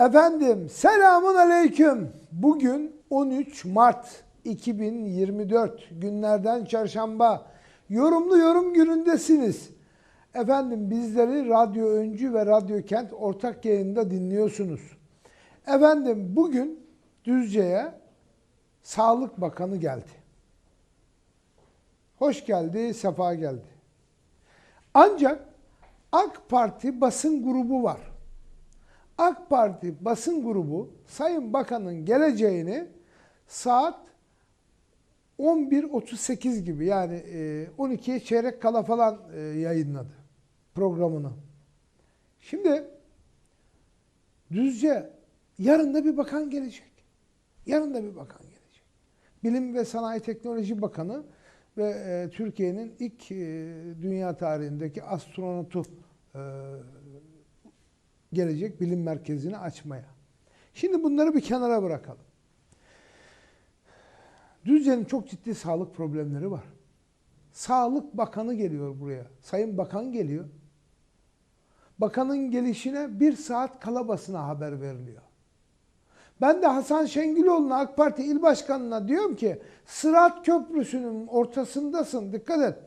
Efendim selamun aleyküm. Bugün 13 Mart 2024 günlerden çarşamba. Yorumlu yorum günündesiniz. Efendim bizleri Radyo Öncü ve Radyo Kent ortak yayında dinliyorsunuz. Efendim bugün Düzce'ye Sağlık Bakanı geldi. Hoş geldi, sefa geldi. Ancak AK Parti basın grubu var. AK Parti basın grubu Sayın Bakan'ın geleceğini saat 11.38 gibi yani e, 12'ye çeyrek kala falan e, yayınladı programını. Şimdi Düzce yarın da bir bakan gelecek. Yarın da bir bakan gelecek. Bilim ve Sanayi Teknoloji Bakanı ve e, Türkiye'nin ilk e, dünya tarihindeki astronotu e, gelecek bilim merkezini açmaya. Şimdi bunları bir kenara bırakalım. Düzce'nin çok ciddi sağlık problemleri var. Sağlık Bakanı geliyor buraya. Sayın Bakan geliyor. Bakanın gelişine bir saat kala basına haber veriliyor. Ben de Hasan Şengüloğlu'na AK Parti İl Başkanı'na diyorum ki Sırat Köprüsü'nün ortasındasın dikkat et.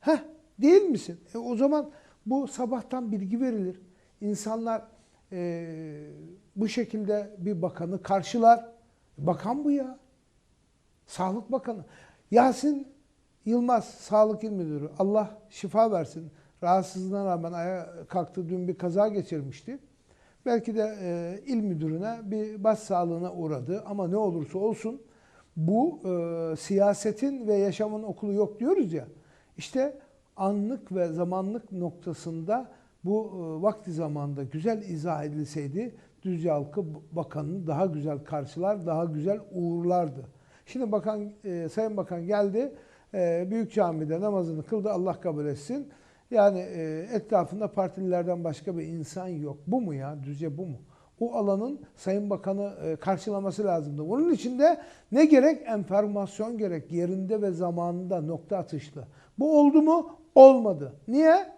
Heh değil misin? E, o zaman bu sabahtan bilgi verilir. İnsanlar e, bu şekilde bir bakanı karşılar. Bakan bu ya. Sağlık Bakanı. Yasin Yılmaz Sağlık İl Müdürü. Allah şifa versin. Rahatsızlığına rağmen ayağa kalktı. Dün bir kaza geçirmişti. Belki de e, il müdürüne bir baş sağlığına uğradı. Ama ne olursa olsun bu e, siyasetin ve yaşamın okulu yok diyoruz ya. İşte anlık ve zamanlık noktasında bu e, vakti zamanda güzel izah edilseydi Düzce halkı bakanını daha güzel karşılar, daha güzel uğurlardı. Şimdi bakan, e, Sayın Bakan geldi, e, Büyük Cami'de namazını kıldı, Allah kabul etsin. Yani e, etrafında partililerden başka bir insan yok. Bu mu ya? Düzce bu mu? O alanın Sayın Bakanı e, karşılaması lazımdı. Onun için de ne gerek? Enformasyon gerek. Yerinde ve zamanında nokta atışlı. Bu oldu mu? Olmadı. Niye?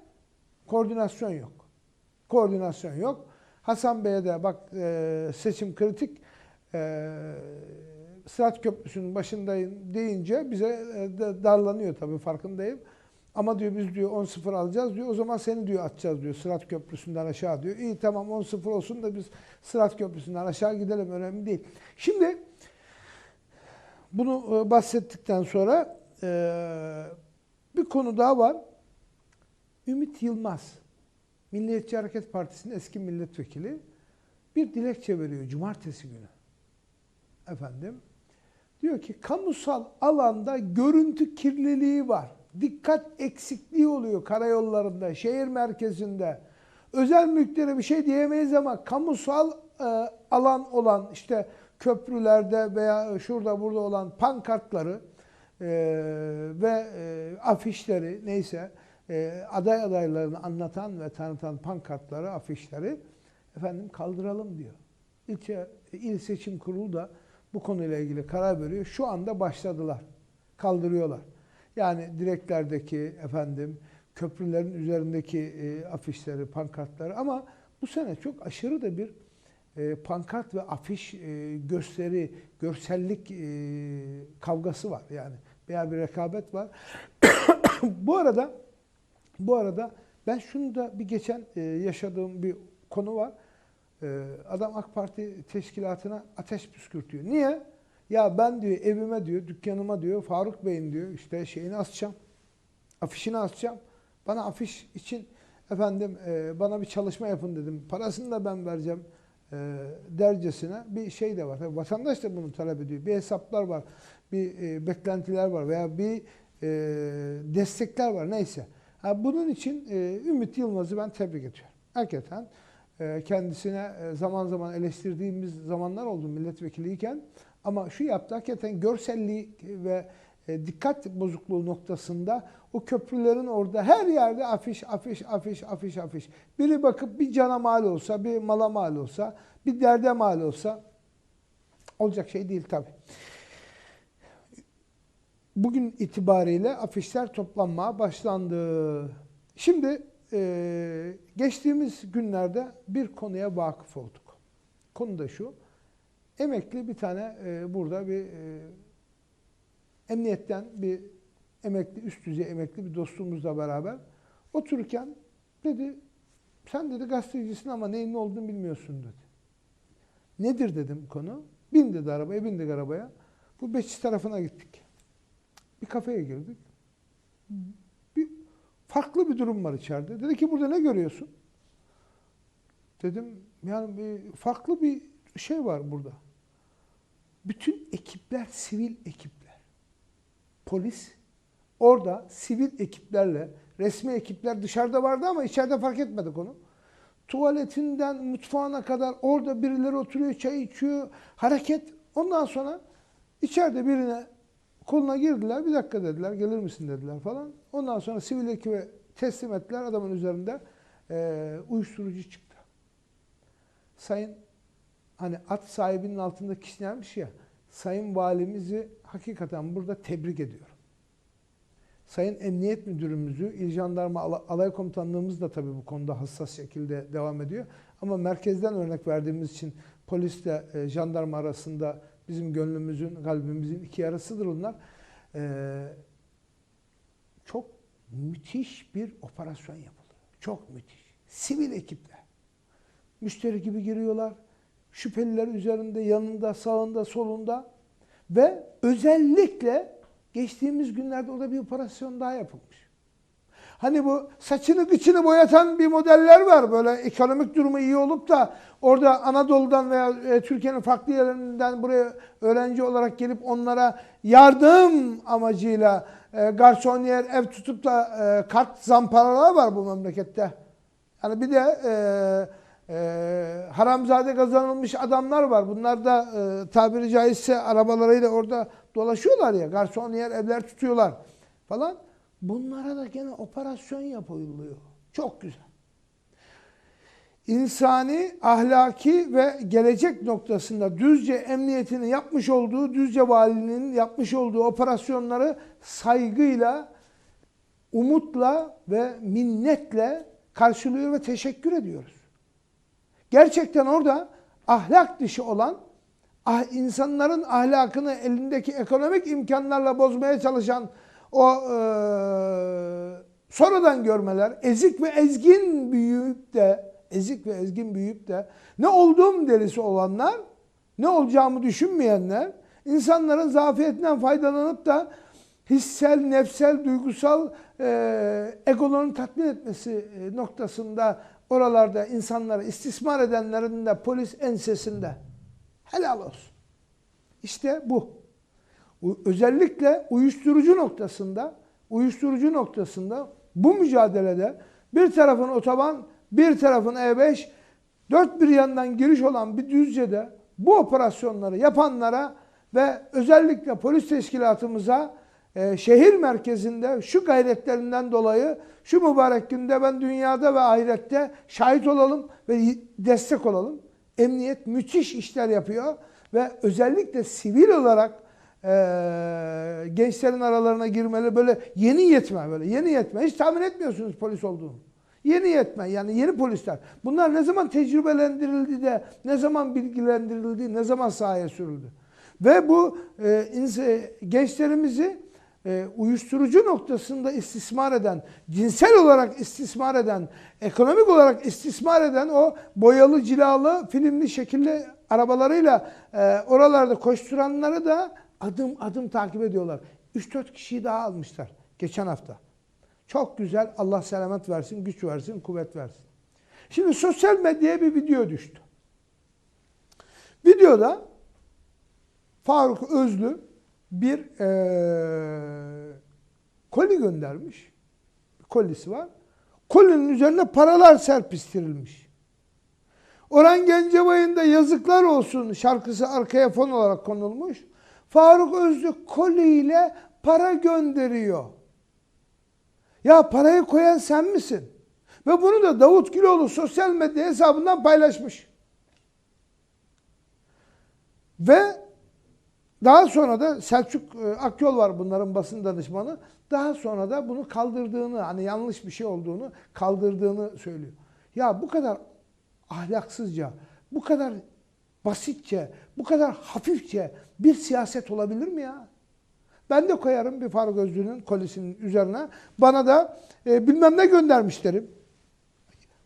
Koordinasyon yok. Koordinasyon yok. Hasan Bey'e de bak e, seçim kritik. E, Sırat Köprüsü'nün başındayım deyince bize e, darlanıyor tabii farkındayım. Ama diyor biz diyor 10-0 alacağız diyor. O zaman seni diyor atacağız diyor Sırat Köprüsü'nden aşağı diyor. İyi tamam 10-0 olsun da biz Sırat Köprüsü'nden aşağı gidelim önemli değil. Şimdi bunu e, bahsettikten sonra e, bir konu daha var. Ümit Yılmaz, Milliyetçi Hareket Partisi'nin eski milletvekili bir dilekçe veriyor cumartesi günü. Efendim, diyor ki kamusal alanda görüntü kirliliği var. Dikkat eksikliği oluyor karayollarında, şehir merkezinde. Özel mülklere bir şey diyemeyiz ama kamusal e, alan olan işte köprülerde veya şurada burada olan pankartları e, ve e, afişleri neyse e, aday adaylarını anlatan ve tanıtan pankartları, afişleri efendim kaldıralım diyor. İlçe, il Seçim Kurulu da bu konuyla ilgili karar veriyor. Şu anda başladılar. Kaldırıyorlar. Yani direklerdeki efendim köprülerin üzerindeki e, afişleri, pankartları ama bu sene çok aşırı da bir e, pankart ve afiş e, gösteri, görsellik e, kavgası var yani. Veya bir rekabet var. bu arada bu arada ben şunu da bir geçen e, yaşadığım bir konu var. E, adam AK Parti teşkilatına ateş püskürtüyor. Niye? Ya ben diyor evime diyor, dükkanıma diyor, Faruk Bey'in diyor işte şeyini asacağım. Afişini asacağım. Bana afiş için efendim e, bana bir çalışma yapın dedim. Parasını da ben vereceğim e, dercesine bir şey de var. Tabii vatandaş da bunu talep ediyor. Bir hesaplar var, bir e, beklentiler var veya bir e, destekler var neyse. Bunun için e, Ümit Yılmaz'ı ben tebrik ediyorum. Hakikaten e, kendisine e, zaman zaman eleştirdiğimiz zamanlar oldu milletvekiliyken. Ama şu yaptı hakikaten görsellik ve dikkat bozukluğu noktasında o köprülerin orada her yerde afiş, afiş, afiş, afiş, afiş. Biri bakıp bir cana mal olsa, bir mala mal olsa, bir derde mal olsa olacak şey değil tabii. Bugün itibariyle afişler toplanmaya başlandı. Şimdi e, geçtiğimiz günlerde bir konuya vakıf olduk. Konu da şu. Emekli bir tane e, burada bir e, emniyetten bir emekli, üst düzey emekli bir dostumuzla beraber otururken dedi sen dedi gazetecisin ama neyin ne olduğunu bilmiyorsun dedi. Nedir dedim konu. Bin dedi arabaya, bindik arabaya. Bu Beşiktaş tarafına gittik. Bir kafeye girdik. Bir farklı bir durum var içeride. Dedi ki burada ne görüyorsun? Dedim yani bir farklı bir şey var burada. Bütün ekipler sivil ekipler. Polis orada sivil ekiplerle resmi ekipler dışarıda vardı ama içeride fark etmedik onu. Tuvaletinden mutfağına kadar orada birileri oturuyor, çay içiyor, hareket. Ondan sonra içeride birine koluna girdiler. Bir dakika dediler, gelir misin dediler falan. Ondan sonra sivil ekibe teslim ettiler. Adamın üzerinde eee uyuşturucu çıktı. Sayın hani at sahibinin altında kişilermiş ya. Sayın valimizi hakikaten burada tebrik ediyorum. Sayın Emniyet Müdürümüzü, İl Jandarma Ala- Alay Komutanlığımız da tabii bu konuda hassas şekilde devam ediyor. Ama merkezden örnek verdiğimiz için polisle e, jandarma arasında bizim gönlümüzün, kalbimizin iki yarısıdır onlar. Ee, çok müthiş bir operasyon yapıldı. Çok müthiş. Sivil ekipler. Müşteri gibi giriyorlar. Şüpheliler üzerinde, yanında, sağında, solunda ve özellikle geçtiğimiz günlerde orada bir operasyon daha yapılmış. Hani bu saçını gıçını boyatan bir modeller var böyle ekonomik durumu iyi olup da orada Anadolu'dan veya e, Türkiye'nin farklı yerlerinden buraya öğrenci olarak gelip onlara yardım amacıyla e, garsoniyer ev tutup da e, kart zamparalar var bu memlekette. Yani bir de e, e, haramzade kazanılmış adamlar var. Bunlar da e, tabiri caizse arabalarıyla orada dolaşıyorlar ya. Garsoniyer evler tutuyorlar falan. Bunlara da gene operasyon yapılıyor. Çok güzel. İnsani, ahlaki ve gelecek noktasında Düzce Emniyeti'nin yapmış olduğu, Düzce Valiliğinin yapmış olduğu operasyonları saygıyla, umutla ve minnetle karşılıyor ve teşekkür ediyoruz. Gerçekten orada ahlak dışı olan, ah, insanların ahlakını elindeki ekonomik imkanlarla bozmaya çalışan o e, sonradan görmeler, ezik ve ezgin büyüyüp de, ezik ve ezgin büyüyüp de ne olduğum delisi olanlar, ne olacağımı düşünmeyenler, insanların zafiyetinden faydalanıp da hissel, nefsel, duygusal e, egolarını tatmin etmesi e, noktasında oralarda insanları istismar edenlerin de polis ensesinde. Helal olsun. İşte bu. Özellikle uyuşturucu noktasında, uyuşturucu noktasında bu mücadelede bir tarafın otoban, bir tarafın E5, dört bir yandan giriş olan bir düzcede bu operasyonları yapanlara ve özellikle polis teşkilatımıza e, şehir merkezinde şu gayretlerinden dolayı şu mübarek günde ben dünyada ve ahirette şahit olalım ve destek olalım. Emniyet müthiş işler yapıyor ve özellikle sivil olarak e, gençlerin aralarına girmeli böyle yeni yetme böyle yeni yetme hiç tahmin etmiyorsunuz polis olduğunu. Yeni yetme yani yeni polisler. Bunlar ne zaman tecrübelendirildi de ne zaman bilgilendirildi, ne zaman sahaya sürüldü. Ve bu e, gençlerimizi e, uyuşturucu noktasında istismar eden, cinsel olarak istismar eden, ekonomik olarak istismar eden o boyalı, cilalı, filmli, şekilli arabalarıyla e, oralarda koşturanları da adım adım takip ediyorlar. 3-4 kişiyi daha almışlar geçen hafta. Çok güzel. Allah selamet versin, güç versin, kuvvet versin. Şimdi sosyal medyaya bir video düştü. Videoda Faruk Özlü bir eee koli göndermiş. Bir kolisi var. Kolinin üzerine paralar serpiştirilmiş. Orhan Gencebay'ın da yazıklar olsun şarkısı arkaya fon olarak konulmuş. Faruk Özlü koliyle para gönderiyor. Ya parayı koyan sen misin? Ve bunu da Davut Güloğlu sosyal medya hesabından paylaşmış. Ve daha sonra da Selçuk e, Akyol var bunların basın danışmanı. Daha sonra da bunu kaldırdığını, hani yanlış bir şey olduğunu kaldırdığını söylüyor. Ya bu kadar ahlaksızca, bu kadar basitçe, bu kadar hafifçe bir siyaset olabilir mi ya? Ben de koyarım bir far gözlüğünün kolisinin üzerine. Bana da e, bilmem ne göndermiş derim.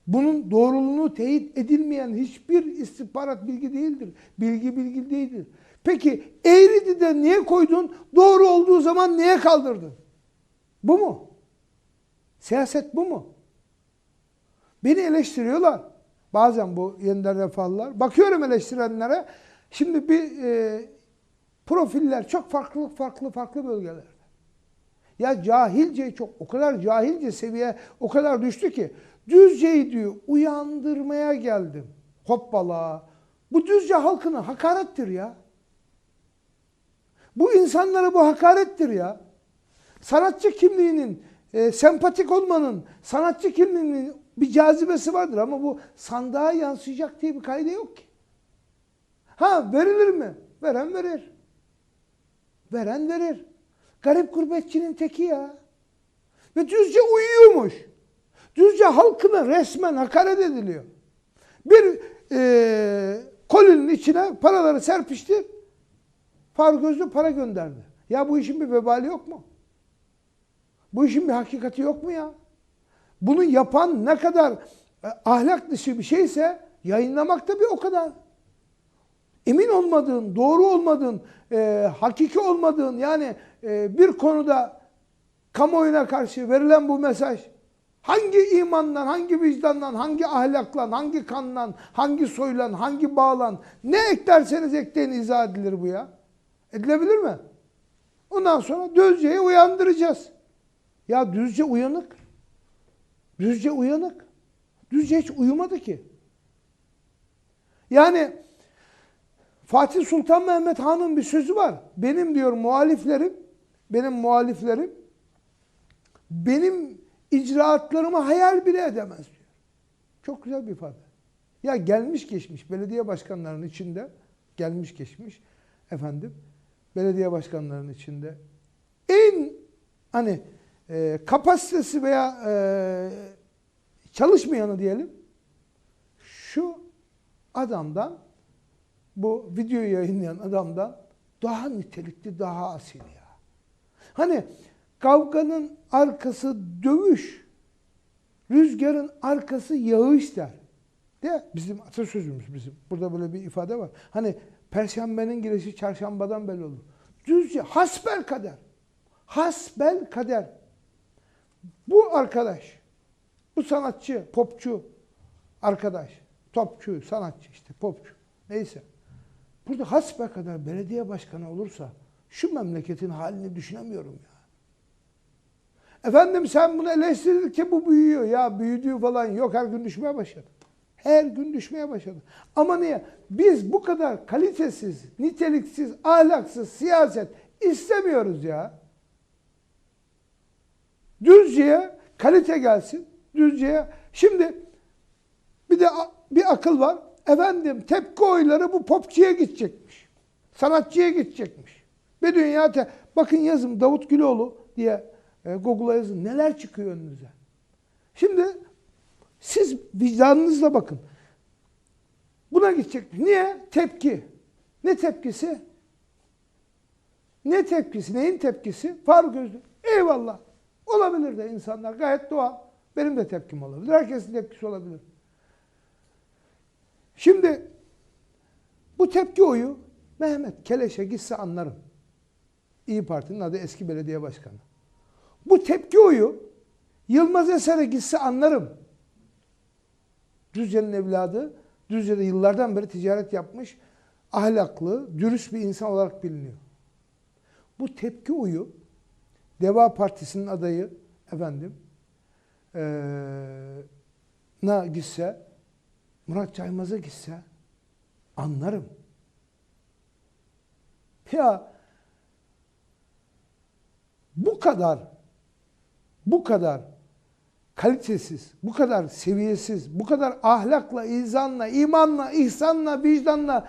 Bunun doğruluğunu teyit edilmeyen hiçbir istihbarat bilgi değildir. Bilgi bilgi değildir. Peki Eğridi'de niye koydun? Doğru olduğu zaman niye kaldırdın? Bu mu? Siyaset bu mu? Beni eleştiriyorlar. Bazen bu yeniden refahlılar. Bakıyorum eleştirenlere. Şimdi bir e, profiller çok farklı farklı farklı bölgelerde. Ya cahilce çok o kadar cahilce seviye o kadar düştü ki Düzce'yi diyor uyandırmaya geldim. Hoppala. Bu Düzce halkına hakarettir ya. Bu insanlara bu hakarettir ya. Sanatçı kimliğinin, e, sempatik olmanın, sanatçı kimliğinin bir cazibesi vardır ama bu sandığa yansıyacak diye bir kaydı yok ki. Ha verilir mi? Veren verir. Veren verir. Garip gurbetçinin teki ya. Ve Düzce uyuyormuş. Düzce halkına resmen hakaret ediliyor. Bir e, kolinin içine paraları serpişti. Far gözlü para gönderdi. Ya bu işin bir vebali yok mu? Bu işin bir hakikati yok mu ya? Bunu yapan ne kadar e, ahlak dışı bir şeyse yayınlamak da bir o kadar. Emin olmadığın, doğru olmadığın, e, hakiki olmadığın yani e, bir konuda kamuoyuna karşı verilen bu mesaj hangi imandan, hangi vicdandan, hangi ahlakla, hangi kandan, hangi soylan, hangi bağlan ne eklerseniz ekleyin izah edilir bu ya. Edilebilir mi? Ondan sonra Düzce'yi uyandıracağız. Ya Düzce uyanık. Düzce uyanık. Düzce hiç uyumadı ki. Yani Fatih Sultan Mehmet Han'ın bir sözü var. Benim diyor muhaliflerim, benim muhaliflerim benim icraatlarımı hayal bile edemez diyor. Çok güzel bir ifade. Ya gelmiş geçmiş belediye başkanlarının içinde gelmiş geçmiş efendim belediye başkanlarının içinde en hani e, kapasitesi veya e, çalışmayanı diyelim şu adamdan bu videoyu yayınlayan adamdan daha nitelikli, daha asil ya. Hani kavganın arkası dövüş, rüzgarın arkası yağış der. De bizim atasözümüz bizim. Burada böyle bir ifade var. Hani perşembenin girişi çarşambadan belli olur. Düzce hasbel kader. Hasbel kader. Arkadaş, bu sanatçı, popçu arkadaş, topçu, sanatçı işte popçu neyse. Burada hasbe kadar belediye başkanı olursa şu memleketin halini düşünemiyorum ya. Efendim sen bunu eleştirdikçe bu büyüyor. Ya büyüdüğü falan yok her gün düşmeye başladı. Her gün düşmeye başladı. Ama niye? Biz bu kadar kalitesiz, niteliksiz, ahlaksız siyaset istemiyoruz ya. Düzce'ye kalite gelsin. Düzce'ye. Şimdi bir de bir akıl var. Efendim tepki oyları bu popçuya gidecekmiş. Sanatçıya gidecekmiş. Bir dünya te bakın yazın Davut Güloğlu diye e, Google'a yazın. Neler çıkıyor önünüze. Şimdi siz vicdanınızla bakın. Buna gidecek. Niye? Tepki. Ne tepkisi? Ne tepkisi? Neyin tepkisi? Far gözlü. Eyvallah. Olabilir de insanlar gayet doğal. Benim de tepkim olabilir. Herkesin tepkisi olabilir. Şimdi bu tepki oyu Mehmet Keleş'e gitse anlarım. İyi Parti'nin adı eski belediye başkanı. Bu tepki oyu Yılmaz Eser'e gitse anlarım. Düzce'nin evladı, Düzce'de yıllardan beri ticaret yapmış, ahlaklı, dürüst bir insan olarak biliniyor. Bu tepki oyu Deva Partisi'nin adayı efendim ee, na gitse Murat Caymaz'a gitse anlarım. Ya bu kadar bu kadar kalitesiz, bu kadar seviyesiz, bu kadar ahlakla, izanla, imanla, ihsanla, vicdanla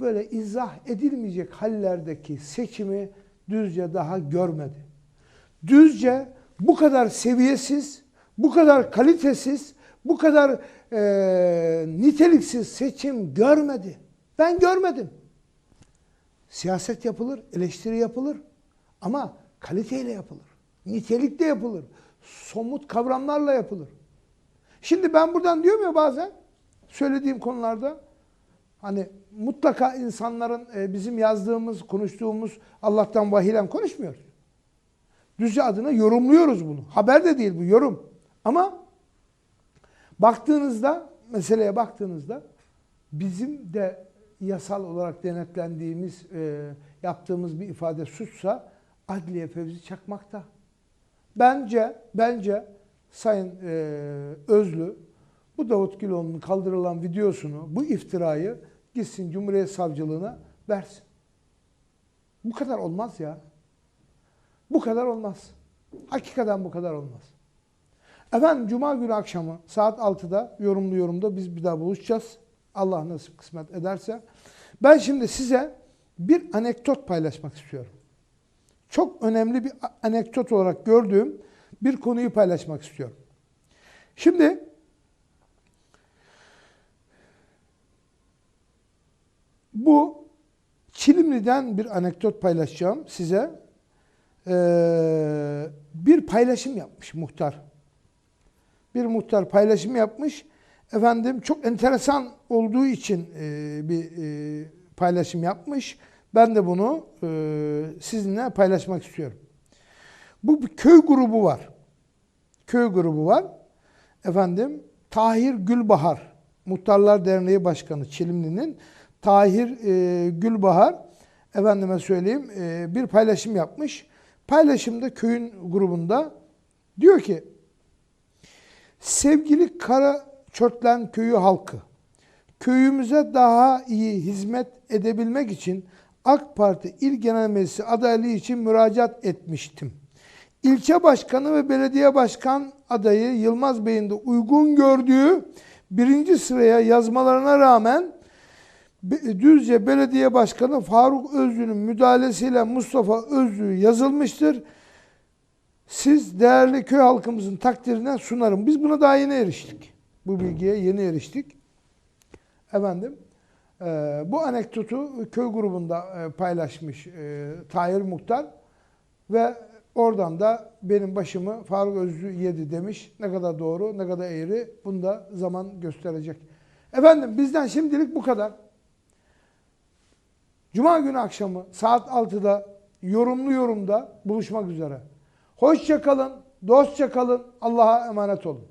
böyle izah edilmeyecek hallerdeki seçimi Düzce daha görmedi. Düzce bu kadar seviyesiz, bu kadar kalitesiz, bu kadar e, niteliksiz seçim görmedi. Ben görmedim. Siyaset yapılır, eleştiri yapılır ama kaliteyle yapılır. Nitelikle yapılır. Somut kavramlarla yapılır. Şimdi ben buradan diyorum ya bazen söylediğim konularda hani mutlaka insanların e, bizim yazdığımız, konuştuğumuz Allah'tan vahiyle konuşmuyoruz. Düzce adına yorumluyoruz bunu. Haber de değil bu yorum. Ama baktığınızda meseleye baktığınızda bizim de yasal olarak denetlendiğimiz, e, yaptığımız bir ifade suçsa Adliye Fevzi Çakmak'ta. Bence, bence Sayın e, Özlü bu Davut Güloğlu'nun kaldırılan videosunu, bu iftirayı gitsin Cumhuriyet Savcılığına versin. Bu kadar olmaz ya. Bu kadar olmaz. Hakikaten bu kadar olmaz. Efendim Cuma günü akşamı saat 6'da yorumlu yorumda biz bir daha buluşacağız. Allah nasip kısmet ederse. Ben şimdi size bir anekdot paylaşmak istiyorum. Çok önemli bir anekdot olarak gördüğüm bir konuyu paylaşmak istiyorum. Şimdi bu Çilimli'den bir anekdot paylaşacağım size. Ee, bir paylaşım yapmış muhtar. Bir muhtar paylaşım yapmış. Efendim çok enteresan olduğu için e, bir e, paylaşım yapmış. Ben de bunu e, sizinle paylaşmak istiyorum. Bu bir köy grubu var. Köy grubu var. Efendim Tahir Gülbahar, Muhtarlar Derneği Başkanı Çilimli'nin Tahir e, Gülbahar efendime söyleyeyim e, bir paylaşım yapmış. Paylaşımda köyün grubunda diyor ki sevgili Kara Çörtlen köyü halkı köyümüze daha iyi hizmet edebilmek için AK Parti İl Genel Meclisi adaylığı için müracaat etmiştim. İlçe başkanı ve belediye başkan adayı Yılmaz Bey'in de uygun gördüğü birinci sıraya yazmalarına rağmen Düzce Belediye Başkanı Faruk Özlü'nün müdahalesiyle Mustafa Özlü yazılmıştır. Siz değerli köy halkımızın takdirine sunarım. Biz buna daha yeni eriştik. Bu bilgiye yeni eriştik. Efendim, e, bu anekdotu köy grubunda e, paylaşmış e, Tahir Muhtar ve oradan da benim başımı Faruk Özlü yedi demiş. Ne kadar doğru, ne kadar eğri bunu da zaman gösterecek. Efendim bizden şimdilik bu kadar. Cuma günü akşamı saat 6'da yorumlu yorumda buluşmak üzere. Hoşça kalın, dostça kalın, Allah'a emanet olun.